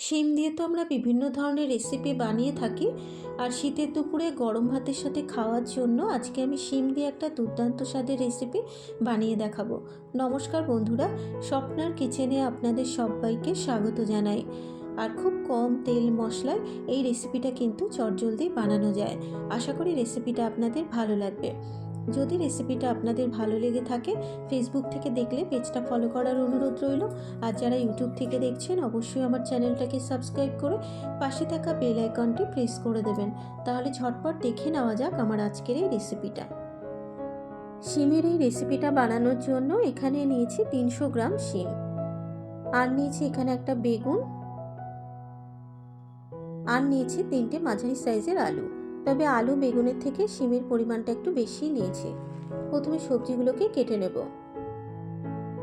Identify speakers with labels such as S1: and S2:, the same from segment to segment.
S1: শিম দিয়ে তো আমরা বিভিন্ন ধরনের রেসিপি বানিয়ে থাকি। আর শীতের দুপুরে গরম ভাতের সাথে খাওয়ার জন্য আজকে আমি শিম দিয়ে একটা দুর্দান্ত স্বাদের রেসিপি বানিয়ে দেখাবো। নমস্কার বন্ধুরা, স্বপ্নার কিচেনে আপনাদের সবাইকে স্বাগত জানাই। আর খুব কম তেল মশলায় এই রেসিপিটা কিন্তু চটজলদি বানানো যায়। আশা করি রেসিপিটা আপনাদের ভালো লাগবে। যদি রেসিপিটা আপনাদের ভালো লেগে থাকে ফেসবুক থেকে দেখলে পেজটা ফলো করার অনুরোধ রইল। আর যারা ইউটিউব থেকে দেখছেন, অবশ্যই আমার চ্যানেলটাকে সাবস্ক্রাইব করে পাশে থাকা বেল আইকনটি প্রেস করে দেবেন। তাহলে ঝটপট দেখে নেওয়া যাক আমার আজকের এই রেসিপিটা শিমের এই রেসিপিটা বানানোর জন্য এখানে নিয়েছি তিনশো গ্রাম শিম। আর নিয়েছি এখানে একটা বেগুন। আর নিয়েছি তিনটে মাঝারি সাইজের আলু। তবে আলু বেগুনের থেকে শিমের পরিমাণটা একটু বেশি নিয়েছি। প্রথমে সবজিগুলোকে কেটে নেব।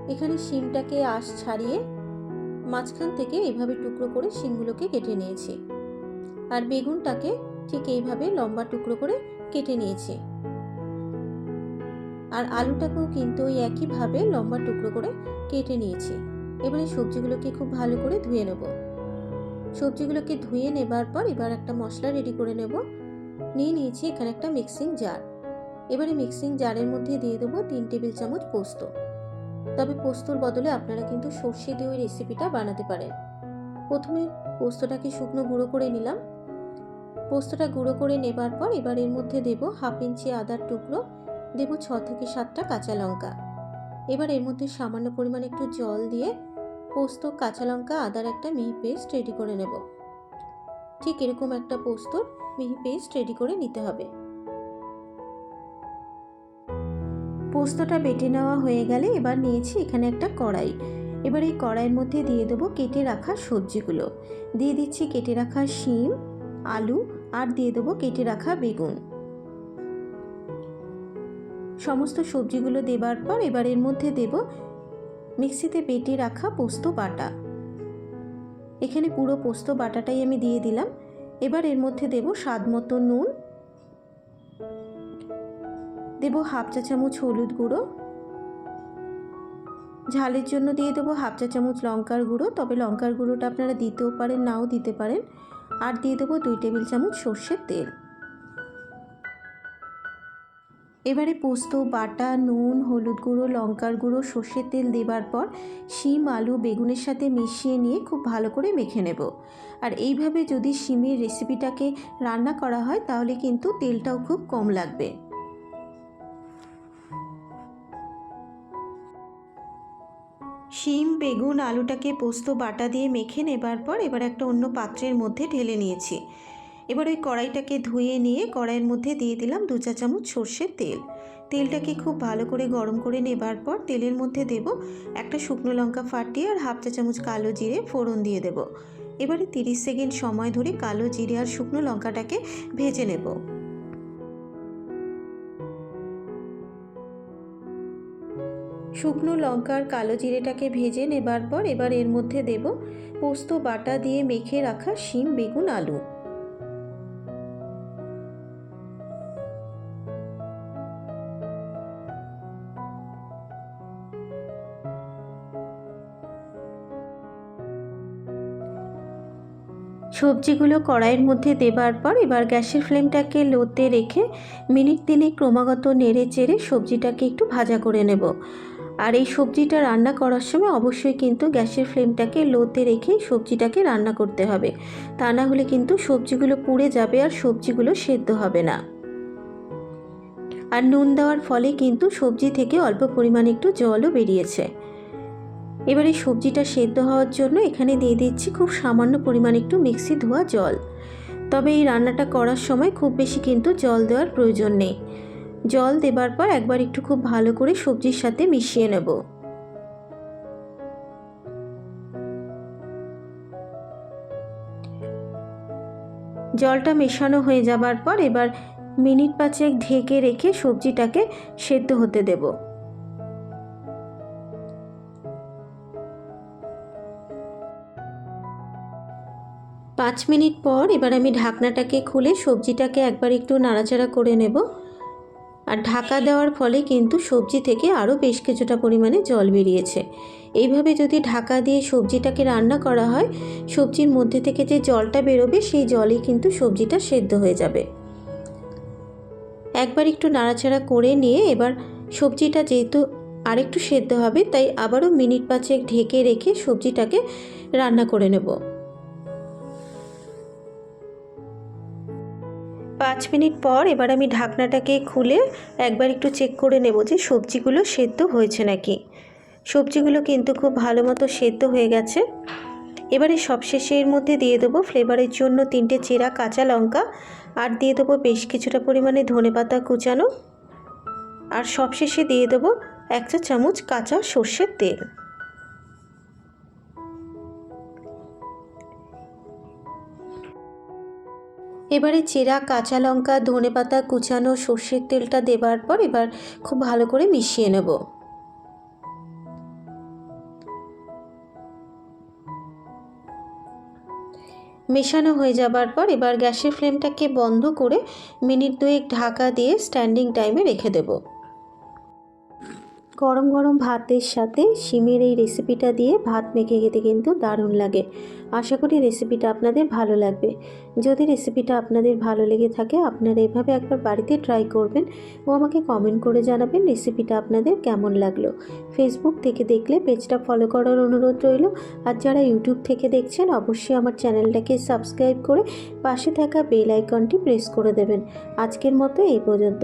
S1: এখানে শিমটাকে আঁশ ছাড়িয়ে মাঝখান থেকে এইভাবে টুকরো করে শিমগুলোকে কেটে নিয়েছি। আর বেগুনটাকে ঠিক এইভাবে লম্বা টুকরো করে কেটে নিয়েছি। আর আলুটাকেও কিন্তু ওই একইভাবে লম্বা টুকরো করে কেটে নিয়েছি। এবারে সবজিগুলোকে খুব ভালো করে ধুয়ে নেব। সবজিগুলোকে ধুয়ে নেবার পর এবার একটা মশলা রেডি করে নেব। নিয়ে নিয়েছি এখানে একটা মিক্সিং জার এবারে মিক্সিং জারের মধ্যে দিয়ে দেবো তিন টেবিল চামচ পোস্ত। তবে পোস্তর বদলে আপনারা কিন্তু সর্ষে দিয়ে ওই রেসিপিটা বানাতে পারেন। প্রথমে পোস্তটাকে শুকনো গুঁড়ো করে নিলাম। পোস্তটা গুঁড়ো করে নেবার পর এবার এর মধ্যে দেব হাফ ইঞ্চি আদার টুকরো, দেব ছ থেকে সাতটা কাঁচা লঙ্কা। এবার এর মধ্যে সামান্য পরিমাণে একটু জল দিয়ে পোস্ত, কাঁচা লঙ্কা, আদার একটা মিহি পেস্ট রেডি করে নেব। ঠিক এরকম একটা পোস্তর মিহি পেস্ট রেডি করে নিতে হবে। পোস্তটা বেটে নেওয়া হয়ে গেলে এবার নিয়েছি এখানে একটা কড়াই। এবার এই কড়াইয়ের মধ্যে দিয়ে দেবো কেটে রাখা সবজিগুলো। দিয়ে দিচ্ছি কেটে রাখা শিম, আলু আর দিয়ে দেবো কেটে রাখা বেগুন। সমস্ত সবজিগুলো দেবার পর এবার এর মধ্যে দেব মিক্সিতে বেটে রাখা পোস্ত বাটা। এখানে পুরো পোস্ত বাটাটাই আমি দিয়ে দিলাম। এবার এর মধ্যে দেব স্বাদ মতো নুন। দেব হাফ চা চামচ হলুদ গুঁড়ো। ঝালের জন্য দিয়ে দেবো হাফ চা চামচ লঙ্কার গুঁড়ো। তবে লঙ্কার গুঁড়োটা আপনারা দিতেও পারেন, নাও দিতে পারেন। আর দিয়ে দেবো দুই টেবিল চামচ সর্ষের তেল। এবারে পোস্ত, বাটা, নুন, হলুদ গুঁড়ো, লঙ্কার গুঁড়ো, সর্ষের তেল দেবার পর শিম, আলু, বেগুনের সাথে মিশিয়ে নিয়ে খুব ভালো করে মেখে নেব। আর এইভাবে যদি শিমের রেসিপিটাকে রান্না করা হয়, তাহলে কিন্তু তেলটাও খুব কম লাগবে। শিম, বেগুন, আলুটাকে পোস্ত, বাটা দিয়ে মেখে নেবার পর এবার একটা অন্য পাত্রের মধ্যে ঢেলে নিয়েছি। এবার ওই কড়াইটাকে ধুয়ে নিয়ে কড়াইয়ের মধ্যে দিয়ে দিলাম দু চা চামচ সর্ষের তেল। তেলটাকে খুব ভালো করে গরম করে নেবার পর তেলের মধ্যে দেব একটা শুকনো লঙ্কা ফাটিয়ে আর হাফ চা চামচ কালো জিরে ফোড়ন দিয়ে দেব। এবারে তিরিশ সেকেন্ড সময় ধরে কালো জিরে আর শুকনো লঙ্কাটাকে ভেজে নেব। শুকনো লঙ্কার কালো জিরেটাকে ভেজে নেবার পর এবার এর মধ্যে দেব পোস্ত, বাটা দিয়ে মেখে রাখা শিম, বেগুন, আলু। সবজিগুলো কড়াইয়ের মধ্যে দেবার পর এবার গ্যাসের ফ্লেমটাকে লোতে রেখে মিনিট তিনে ক্রমাগত নেড়ে চেড়ে সবজিটাকে একটু ভাজা করে নেব। আর এই সবজিটা রান্না করার সময় অবশ্যই কিন্তু গ্যাসের ফ্লেমটাকে লোতে রেখে সবজিটাকে রান্না করতে হবে। তা না হলে কিন্তু সবজিগুলো পুড়ে যাবে আর সবজিগুলো সেদ্ধ হবে না। আর নুন দেওয়ার ফলে কিন্তু সবজি থেকে অল্প পরিমাণে একটু জলও বেরিয়েছে। এবার এই সবজিটা সেদ্ধ হওয়ার জন্য এখানে দিয়ে দিচ্ছি খুব সামান্য পরিমাণ একটু মিক্সি ধোয়া জল। তবে এই রান্নাটা করার সময় খুব বেশি কিন্তু জল দেওয়ার প্রয়োজন নেই। জল দেবার পর একবার একটু খুব ভালো করে সবজির সাথে মিশিয়ে নেব। জলটা মেশানো হয়ে যাবার পর এবার মিনিট পাঁচেক ঢেকে রেখে সবজিটাকে সেদ্ধ হতে দেবো। পাঁচ মিনিট পর এবার আমি ঢাকনাটাকে খুলে সবজিটাকে একবার একটু নাড়াচাড়া করে নেব। আর ঢাকা দেওয়ার ফলে কিন্তু সবজি থেকে আরও বেশ কিছুটা পরিমাণে জল বেরিয়েছে। এইভাবে যদি ঢাকা দিয়ে সবজিটাকে রান্না করা হয়, সবজির মধ্যে থেকে যে জলটা বেরোবে, সেই জলেই কিন্তু সবজিটা সেদ্ধ হয়ে যাবে। একবার একটু নাড়াচাড়া করে নিয়ে এবার সবজিটা যেহেতু আরেকটু সেদ্ধ হবে, তাই আবারও মিনিট পাঁচেক ঢেকে রেখে সবজিটাকে রান্না করে নেব। পাঁচ মিনিট পর এবার আমি ঢাকনাটাকে খুলে একবার একটু চেক করে নেব যে সবজিগুলো সেদ্ধ হয়েছে নাকি। সবজিগুলো কিন্তু খুব ভালো মতো সেদ্ধ হয়ে গেছে। এবারে সবশেষে এর মধ্যে দিয়ে দেবো ফ্লেভারের জন্য তিনটে চেরা কাঁচা লঙ্কা আর দিয়ে দেবো বেশ কিছুটা পরিমাণে ধনেপাতা কুচানো। আর সবশেষে দিয়ে দেবো এক চা চামচ কাঁচা সর্ষের তেল। এবারে চেরা, কাঁচা লঙ্কা, ধনে পাতা কুচানো, সর্ষের তেলটা দেবার পর এবার খুব ভালো করে মিশিয়ে নেব। মেশানো হয়ে যাবার পর এবার গ্যাসের ফ্লেমটাকে বন্ধ করে মিনিট দুয়েক ঢাকা দিয়ে স্ট্যান্ডিং টাইমে রেখে দেবো। গরম গরম ভাতের সাথে শিমের এই রেসিপিটা দিয়ে ভাত মেখে খেতে কিন্তু দারুণ লাগে। আশা করি রেসিপিটা আপনাদের ভালো লাগবে। যদি রেসিপিটা আপনাদের ভালো লেগে থাকে, আপনারা এভাবে একবার বাড়িতে ট্রাই করবেন ও আমাকে কমেন্ট করে জানাবেন রেসিপিটা আপনাদের কেমন লাগল। ফেসবুক থেকে দেখলে পেজটা ফলো করার অনুরোধ রইল। আর যারা ইউটিউব থেকে দেখছেন, অবশ্যই আমার চ্যানেলটাকে সাবস্ক্রাইব করে পাশে থাকা বেল আইকনটি প্রেস করে দেবেন। আজকের মতো এই পর্যন্ত।